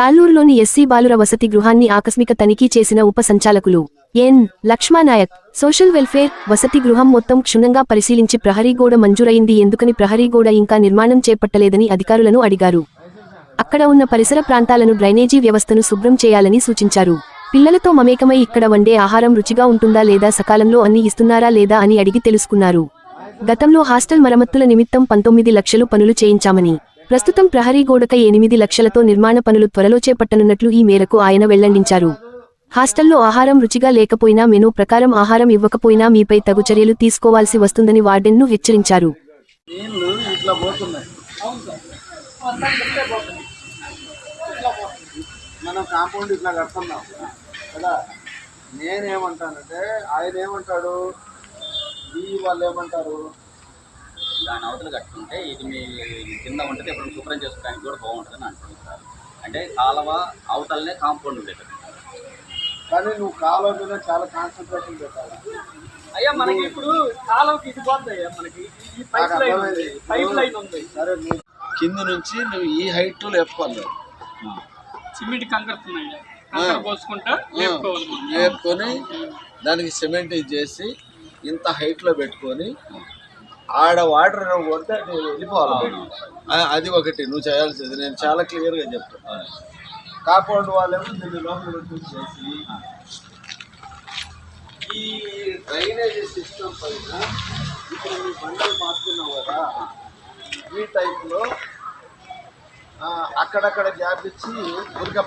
తాళ్ళూరులోని SC బాలుర వసతి గృహాన్ని ఆకస్మిక తనిఖీ చేసిన ఉప సంచాలకులు ఎన్. లక్ష్మానాయక్ సోషల్ వెల్ఫేర్ వసతి గృహం మొత్తం క్షుణ్ణంగా పరిశీలించి ప్రహరీ గోడ మంజూరైంది ఎందుకని ప్రహరీ గోడ ఇంకా నిర్మాణం చేపట్టలేదని అధికారులను అడిగారు. అక్కడ ఉన్న పరిసర ప్రాంతాలను డ్రైనేజీ వ్యవస్థను శుభ్రం చేయాలని సూచించారు. పిల్లలతో మమేకమై ఇక్కడ వండే ఆహారం రుచిగా ఉంటుందా లేదా సకాలంలో అన్ని ఇస్తున్నారా లేదా అని అడిగి తెలుసుకున్నారు. గతంలో హాస్టల్ మరమ్మతుల నిమిత్తం పంతొమ్మిది లక్షలు పనులు చేయించామని ప్రస్తుతం ప్రహరీ గోడక ఎనిమిది లక్షలతో నిర్మాణ పనులు త్వరలో చేపట్టనున్నట్లు ఈ మేరకు ఆయన వెల్లడించారు. హాస్టల్లో ఆహారం రుచిగా లేకపోయినా మెనూ ప్రకారం ఆహారం ఇవ్వకపోయినా మీపై తగు చర్యలు తీసుకోవాల్సి వస్తుందని వార్డెన్ను హెచ్చరించారు. మనం కాంపౌండ్ ఇట్లా కడుతున్నాం. కదా? నేనేమంటానంటే ఆయన ఏమంటాడు? ఈ వాళ్ళు ఏమంటారు? దాని అవతల కట్టుకుంటే ఇది మీ కింద ఉంటుంది ఎప్పుడు శుభ్రం చేసుకోవడానికి కూడా బాగుంటుందని అంటున్నారు. అంటే కాలువ అవతలనే కాంపౌండ్ ఉండేది. కానీ నువ్వు కాలువ మీద చాలా కాన్సన్ట్రేషన్ పెట్టాలి. అయ్యా మనకి ఇప్పుడు కాలువకి ఇది పోతుంది అయ్యా మనకి ఈ పైప్ లైన్. ఉంది పైప్ లైన్ ఉంది. సరే నువ్వు కింద నుంచి నువ్వు ఈ హైట్ లేపుకోవాలి సిమెంట్ కంకరుతున్నాయి కంకర పోసుకుంటా లేపుకోవాలి మనం. లేపుకొని దానికి సిమెంట్ చేసి ఇంత హైట్లో పెట్టుకొని ఆడ వాటర్ కొడితే అది వెళ్ళిపోవాలి. అది ఒకటి నువ్వు చేయాల్సింది. నేను చాలా క్లియర్గా చెప్తాను కాంపౌండ్ వాళ్ళేమో దీన్ని లోపల చేసి ఈ డ్రైనేజీ సిస్టమ్ పైన ఇప్పుడు మీ బండలు మార్చుకున్నావు కదా ఈ టైప్లో అక్కడక్కడ గ్యాప్ ఇచ్చి ఊరికే